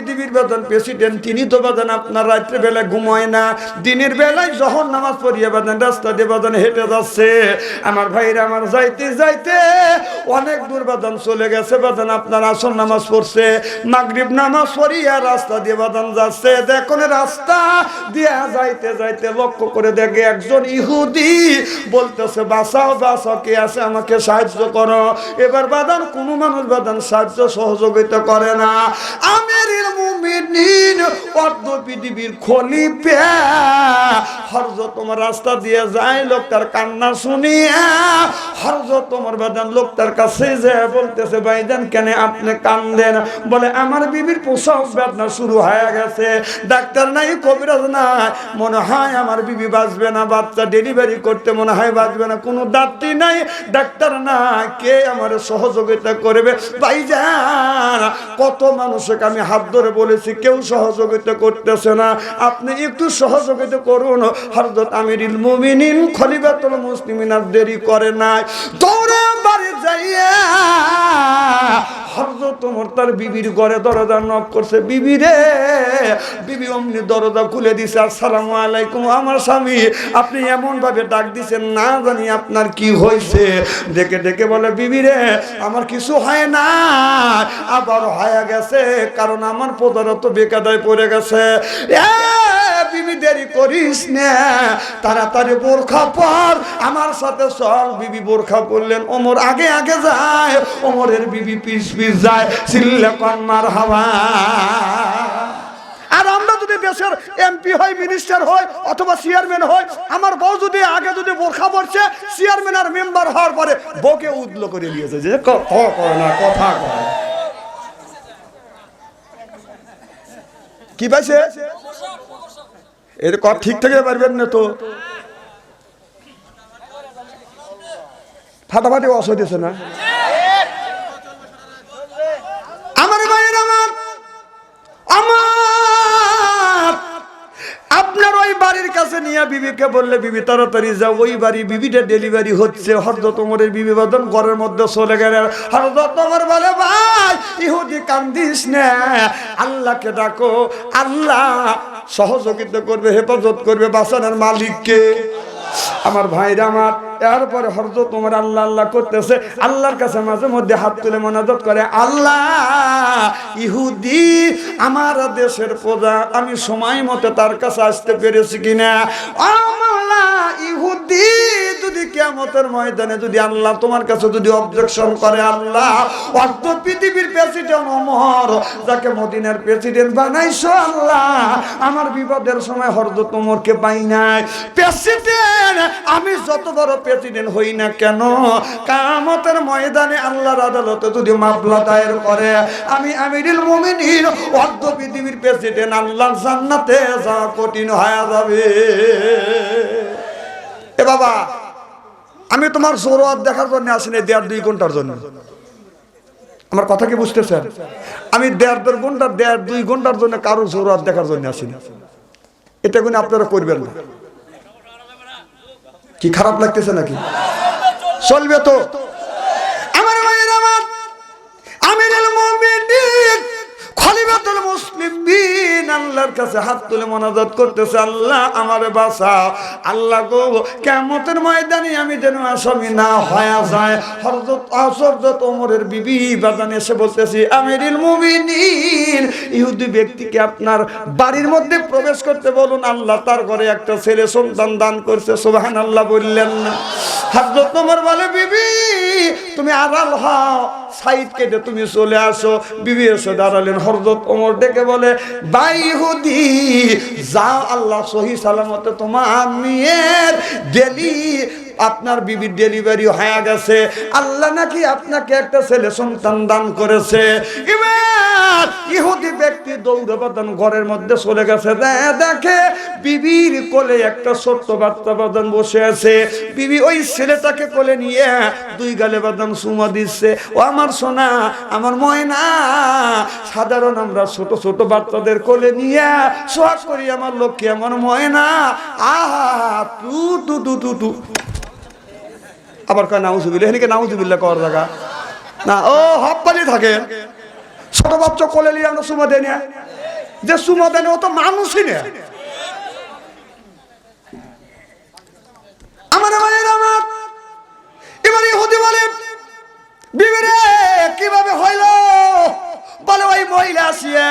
পৃথিবীর বেতন প্রেসিডেন্ট, তিনি তো বাদান আপনার রাত্রে বেলায় ঘুমায় না। দিনের বেলায় যখন নামাজ পড়িয়ে বাদান, রাস্তা দিয়ে বাদান হেঁটে যাচ্ছে। আমার ভাইরা আমার যাইতে যাইতে অনেক দূর বাদান চলে গেছে। বাদান আপনার আসন নামাজ পড়ছে, মাগরিব নামাজ পড়িয়া রাস্তা দিয়ে বাদান যাচ্ছে। দেখুন রাস্তা দিয়া যাইতে যাইতে লক্ষ্য করে দেখে একজন ইহুদি বলতেছে, বাঁচাও বাঁচাও, কে আছে আমাকে সাহায্য করো? এবার বাদান, কোনো মানুষ বাদান সাহায্য সহযোগিতা করে না। আমিরুল আমার বিবির প্রসব বেদনা শুরু হয়ে গেছে। ডাক্তার নাই, কবিরাজ নাই। মনে হয় আমার বিবি বাঁচবে না, বাচ্চা ডেলিভারি করতে মনে হয় বাঁচবে না। কোনো ডাক্তার নাই, ডাক্তার না কে আমার সহযোগিতা করবে? ভাইজান, কত মানুষকে আমি হাত ধরে বলেছি, কেউ সহযোগিতা করতেছে না। আপনি একটু সহযোগিতা করুন। হরদত আমিরুল মুমিনিন খলিফাতুল মুসলিমিন দেরি করে নাই। দৌড়ে যাইয়া তার বিবির ঘরে দরজা নক করছে, বিবি অমনি দরজা খুলে দিছে আলাইকুম, আমার স্বামী, আপনি এমন ভাবে ডাক দিছেন, না জানি আপনার কি হয়েছে দেখে দেখে বলে, বিবি রে, আমার কিছু হয় না, আবার হয়ে গেছে, কারণ আমার প্রধানত বেকাদায় পড়ে গেছে। এ বিবি দেরি করিস না। তাড়াতাড়ি বোরখা পর। আমার সাথে চল, বিবি বোরখা পরলেন। ওমর আগে আগে যায়। ওমরের বিবি পিস পিস যায়। সিল্লে কন্মার হাওয়া আর আমরা যদি দেশের এমপি হয় মিনিস্টার হয় অথবা চেয়ারম্যান হয় আমার বউ যদি আগে যদি বোরখা পড়ছে চেয়ারম্যান আর মেম্বার হওয়ার পরে বউকে উদলো করে দিয়েছে যে না, কথা কি পাইছে? এর কথা ঠিক থেকে পারবেন না তো। ফাটাফাটি অসুবিধা না। আমার ভাইয়ের আমার আমার। আপনার ওই বাড়ির কাছে নিয়ে বিবিকে বললে, বিবি, তাড়াতাড়ি যাও, ওই বাড়ি বিবিটা ডেলিভারি হচ্ছে। হরদত ওমরের বিবি বাদন ঘরের মধ্যে চলে গেলেন হরদত ওমর বলে, ভাই, ইহুদি কান্দিস না। আল্লাহকে ডাকো, আল্লাহ সহযোগিতা করবে হেফাজত করবে বাসানের মালিককে। আমার ভাইরা আমার এরপরে হরজ তোমার আল্লাহ আল্লাহ করতেছে, আল্লাহর কাছে মাঝে মধ্যে হাত তুলে মনাজত করে, আল্লাহ, ইহুদি, আমার দেশের প্রজা, আমি সময় মতো তার কাছে আসতে পেরেছি কিনা? ইহুদি, যদি কেমতের ময়দানে যদি আল্লাহ তোমার কাছে যদি অবজেকশন করে, আল্লাহ, অর্ধ পৃথিবীর প্রেসিডেন্ট অমর যাকে মদিনার প্রেসিডেন্ট বানাইছো, আল্লাহ, আমার বিপদের সময় হরদ তোমরকে পাই নাই। প্রেসিডেন্ট আমি যত বড় প্রেসিডেন্ট হই না কেন? কামতের ময়দানে আল্লাহর আদালতে যদি মামলা দায়ের করে, আমি আমিরুল মুমিনিন, অর্ধ পৃথিবীর প্রেসিডেন্ট, আল্লাহর জান্নাতে যা কঠিন হয়ে যাবে। এ বাবা, আমি তোমার জোরত দেখার জন্য আসিনি, দেড় দুই ঘণ্টার জন্য। আমার কথা কি বুঝতেছেন? আমি দেড় দেড় ঘণ্টা, দেড় দুই ঘণ্টার জন্য কারও জোরত দেখার জন্য আসিনি। এটা কোনো আপনারা করবেন না। কি খারাপ লাগতেছে নাকি? চলবে তো। আমার ভাইয়ের আমার আমিরুল মুমিনিন আল্লাহর কাছে হাত তুলে মোনাজাত করতেছে, আল্লাহ, আমার বাঁচাও আল্লাহ গো, কিয়ামতের ময়দানে আমি যেন আসামি না হয়ে যায়। হযরত হযরত ওমরের বিবি বাদান এসে বলতেছি, আমিরুল মুমিনিন, ইহুদি ব্যক্তিকে আপনার বাড়ির মধ্যে প্রবেশ করতে বলুন। আল্লাহ তার ঘরে একটা ছেলে সন্তান দান করছে। সুবহানাল্লাহ বললেন না। হযরত ওমর বলে, বিবি, তুমি আড়াল হও কেটে তুমি চলে আসো। বিবি এসে দাঁড়ালেন। হরদত ওমর ডেকে বলে বাইহুদি যা আল্লাহ সহি সালামতে তোমার মেয়ের ডেলি, আপনার বিবির ডেলিভারি হয়ে গেছে। আল্লাহ নাকি আপনাকে একটা ছেলে সন্তান দান করেছে। এবার ইহুদি ব্যক্তি দৌড়ে বাদন ঘরের মধ্যে চলে গেছে। দেখে বিবির কোলে একটা ছোট্ট বাচ্চা বাদন বসে আছে। বিবি ওই ছেলেটাকে কোলে নিয়ে দুই গালে বাদান সুমা দিচ্ছে। ও আমার সোনা, আমার ময়না, সাধারণ আমরা ছোট ছোট বাচ্চাদের কোলে নিয়ে সোহাগ করি, আমার লক্ষ্মী, আমার ময়না। আহা টু টু টু টু টু আবার কয় নাউজুবিল্লা এখানে নাউজুবিল্লা কর জায়গা? না, ও হপ্পালি থাকে ছোট বাচ্চা কোলে নিয়ে আমরা সুমা দেয় যে সুমা দেন ও তো মানুষই না আমার ভাইয়ের আমার। এবার ইহুদি বলে বিবিরে কীভাবে হইল বলে ওই মহিলা আসিয়া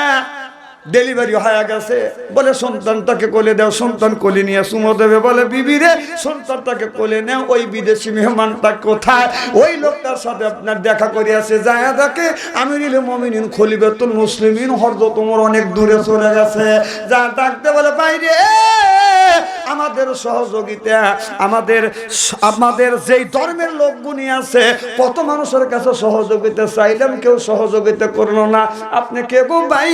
ডেলিভারি হয়ে গেছে। বলে, সন্তানটাকে কোলে দাও, সন্তান কোলে নিয়ে সুমো দেবে। বলে বিবিরে সন্তানটাকে কোলে নেও, ওই বিদেশি মেহমানটা কোথায়? ওই লোকটার সাথে আপনার দেখা করে আসে যায় দেখে, আমিরুল মমিনিন খলিবেতুল মুসলিমিন হরদ তোমার অনেক দূরে চলে গেছে। যা ডাকতে বলে, বাইরে আমাদের সহযোগিতা, আমাদের আমাদের যেই ধর্মের লোকগুনি আছে, কত মানুষের কাছে সহযোগিতা চাইলাম, কেউ সহযোগিতা করল না। আপনি কে গো ভাই?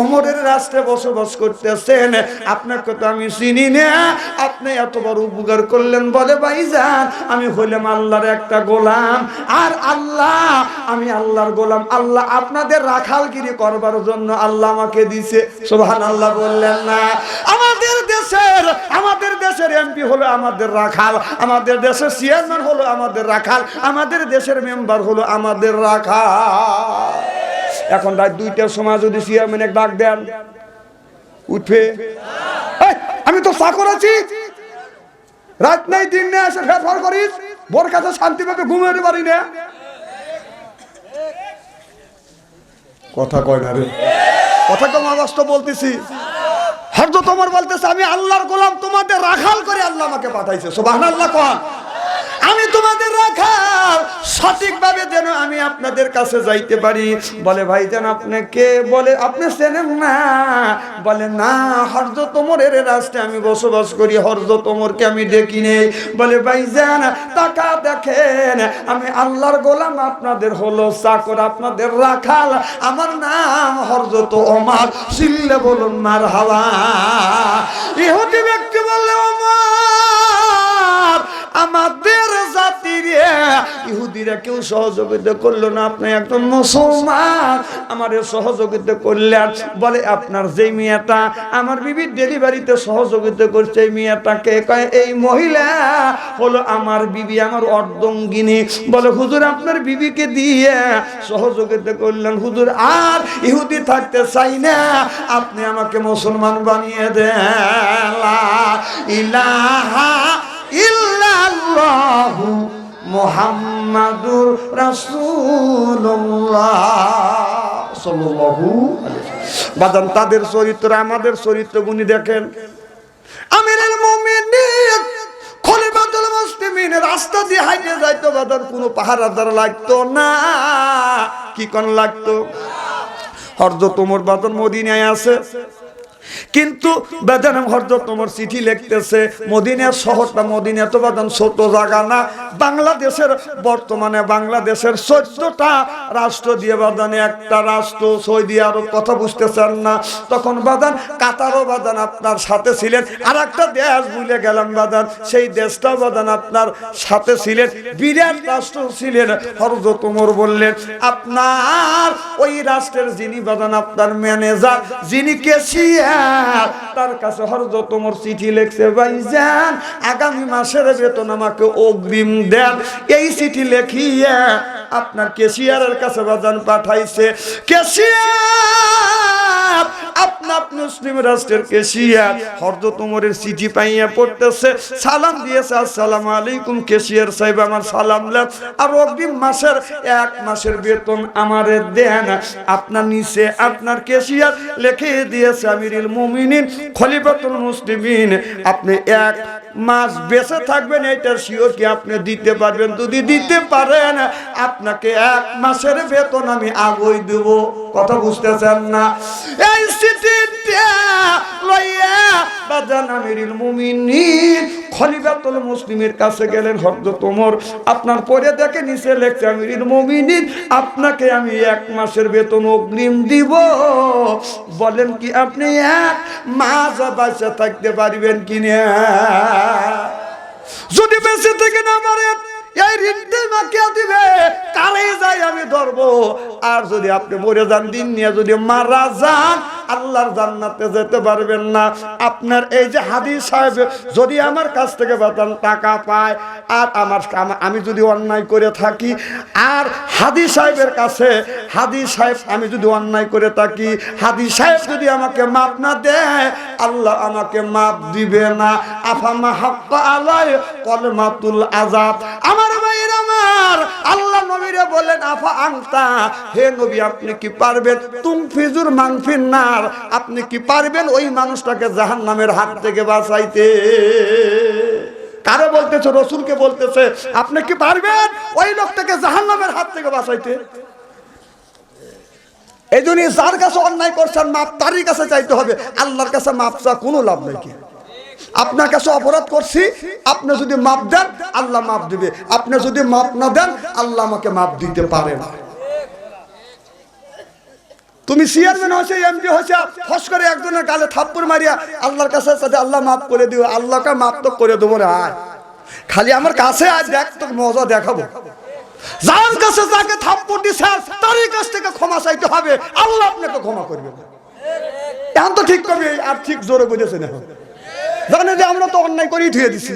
ওমরের রাষ্ট্রে বসবাস করতেছেন, আপনাকে তো আমি চিনি না। আপনি এত বড় উপকার করলেন, বলে ভাই যান, আমি হইলাম আল্লাহর একটা গোলাম। আর আল্লাহ, আমি আল্লাহর গোলাম। আল্লাহ আপনাদের রাখালগিরি করবার জন্য আল্লাহ আমাকে দিছে। সোহান আল্লাহ বললেন না। আমাদের দেশের, আমাদের দেশের এমপি হলো আমাদের রাখাল, আমাদের দেশের চেয়ারম্যান হলো আমাদের রাখাল, আমাদের দেশের মেম্বার হলো আমাদের রাখাল। এখন রাত দুইটার সময় যদি চেয়ারম্যান এক ডাক দেন, উঠবে। আমি তো চাকর আছি রাত নাই, দিন নেই, এসে ফেরফার করিস। বোর কাছে শান্তি পাবে ঘুমাতে পারি না। কথা কয় না রে। কথা কম তো বলতেছি। হরদ তোমার বলতেছে, আমি আল্লাহর গোলাম, তোমাদের রাখাল করে আল্লাহ আমাকে পাঠাইছে। সোবাহ আল্লাহ কন আমি তোমাদের রাখাল, সঠিকভাবে যেন আমি আপনাদের কাছে যাইতে পারি। বলে, ভাই যেন আপনি কে? বলে, আপনি চেনেন না। বলে, না, হরজ তোমরের রাস্তায় আমি বসবাস করি, হরজ তোমরকে আমি দেখি নেই। বলে, ভাই যান টাকা দেখেন, আমি আল্লাহর গোলাম, আপনাদের হলো চাকর, আপনাদের রাখাল। আমার নাম তো ওমার সিল্লে বলুন মার হাওয়া ইহুদি ব্যক্তি বললে, ওমর আমাদের জাতির ইহুদিরা কেউ সহযোগিতা করল না, আপনি একজন মুসলমান। আমার সহযোগিতা করলেন বলে, আপনার যে মেয়েটা, আমার বিবির ডেলিভারিতে সহযোগিতা করছে, এই মেয়েটাকে কয়, এই মহিলা হলো আমার বিবি, আমার অর্ধঙ্গিনী। বলে, হুজুর, আপনার বিবিকে দিয়ে সহযোগিতা করলেন। হুজুর, আর ইহুদি থাকতে চাই না। আপনি আমাকে মুসলমান বানিয়ে দেন। ইলাহা ইল্লাল্লাহু মুহাম্মাদুর রাসূলুল্লাহ। সাল্লাল্লাহু। তাদের চরিত্র, আমাদের চরিত্র গুনি দেখেন। আমিরুল মুমিনিন, খলিফাতুল মুসলিমিন, রাস্তা দিয়ে হাইটে যাইতো বাদার কোনো পাহারাদার লাগতো না। কি কোন লাগতো? হরজ তোমর বাদন মদিনায় আছে। কিন্তু বেদান হরজত তোমার চিঠি লিখতেছে মদিনার শহরটা মদিনা তো বাদান ছোট জায়গা না, বাংলাদেশের বর্তমানে বাংলাদেশের চোদ্দটা রাষ্ট্র দিয়ে বাদানে, একটা রাষ্ট্র সৌদি আরব কথা বুঝতেছেন না। তখন বাদান, কাতারও বাদান আপনার সাথে ছিলেন আর একটা দেশ ভুলে গেলাম বাদান, সেই দেশটাও বাদান আপনার সাথে ছিলেন, বিরাট রাষ্ট্র ছিলেন, হরজত তোমর বললেন, আপনার ওই রাষ্ট্রের যিনি বাদান, আপনার ম্যানেজার, যিনি কেসিয়া তার কাছে হরজ তোমার চিঠি লিখছে ভাইজান আগামী মাসের বেতন আমাকে অগ্রিম দেন। এই চিঠি লেখিয়া আপনার কেশিয়ারের কাছে বাজান পাঠাইছে। কেশিয়ার! মুসলিম রাষ্ট্রের কেশিয়ার চিঠি পাইয়া পড়তেছে। সালাম দিয়েছে, আসসালাম আলাইকুম কেশিয়ার সাহেব, আমার সালাম লাভ আর অগ্রিম মাসের এক মাসের বেতন আমারে দেন আপনার নিচে আপনার কেশিয়ার লিখে দিয়েছে, আমিরুল মুমিনিন, খলিফাতুল মুসলিমিন, আপনি এক মাস বেঁচে থাকবেন এটার শিওর কি আপনি দিতে পারবেন। যদি দিতে পারেন, আপনাকে এক মাসের বেতন আমি আগই দেব। কথা বুঝতেছেন না? এই মুসলিমের কাছে গেলেন আপনার পরে দেখে নিচে আপনাকে আমি এক মাসের বেতন অগ্রিম দিব। বলেন কি আপনি এক মাস বাঁচা থাকতে পারবেন কিনা যদি বেঁচে যাই আমি ধরবো। আর যদি আপনি মরে যান, দিন নিয়ে যদি মারা যান আল্লাহর জান্নাতে যেতে পারবেন না। আপনার এই যে হাদিস সাহেব, যদি আমার কাছ থেকে বেতন টাকা পায়, আর আমার আমি যদি অন্যায় করে থাকি, আর হাদি সাহেবের কাছে হাদি সাহেব, আমি যদি অন্যায় করে থাকি হাদি সাহেব যদি আমাকে মাপ না দেয়, আল্লাহ আমাকে মাপ দিবে না। আফামা হাক্কা আলাই কলমাতুল ভাইয়ের আমার নবীরে বলেন, আফা আংতা হে নবী, আপনি কি পারবেন? তুম ফিজুর মাংফিন নার আপনি কি পারবেন ওই মানুষটাকে জাহান্নামের হাত থেকে বাঁচাইতে? কারে বলতেছে, রসুলকে বলতেছে, আপনি কি পারবেন ওই লোকটাকে জাহান্নামের হাত থেকে বাঁচাইতে? এই জন্য যার কাছে অন্যায় করছেন, মাপ তারই কাছে চাইতে হবে। আল্লাহর কাছে মাপ চা কোনো লাভ নেই কি? আপনার কাছে অপরাধ করছি, আপনি যদি মাপ দেন, আল্লাহ মাপ দিবে। আপনি যদি মাপ না দেন, আল্লাহ আমাকে মাপ দিতে পারে না। তুমি চেয়ারম্যান হয়েছে এমপি হয়েছে, ফস করে একজনের গালে থাপ্পড় মারিয়া আল্লাহর কাছে সাথে আল্লাহ মাফ করে দিও, আল্লাহকে মাফ তো করে দেবো না আয় খালি আমার কাছে আজ দেখ তো মজা দেখাবো। যার কাছে যাকে থাপ্পড় দিছে, তারই কাছ থেকে ক্ষমা চাইতে হবে। আল্লাহ আপনাকে ক্ষমা করবে। এখন তো ঠিক করবে, আর ঠিক জোরে বুঝেছে না। জানে যে আমরা তো অন্যায় করেই ধুয়ে দিছি।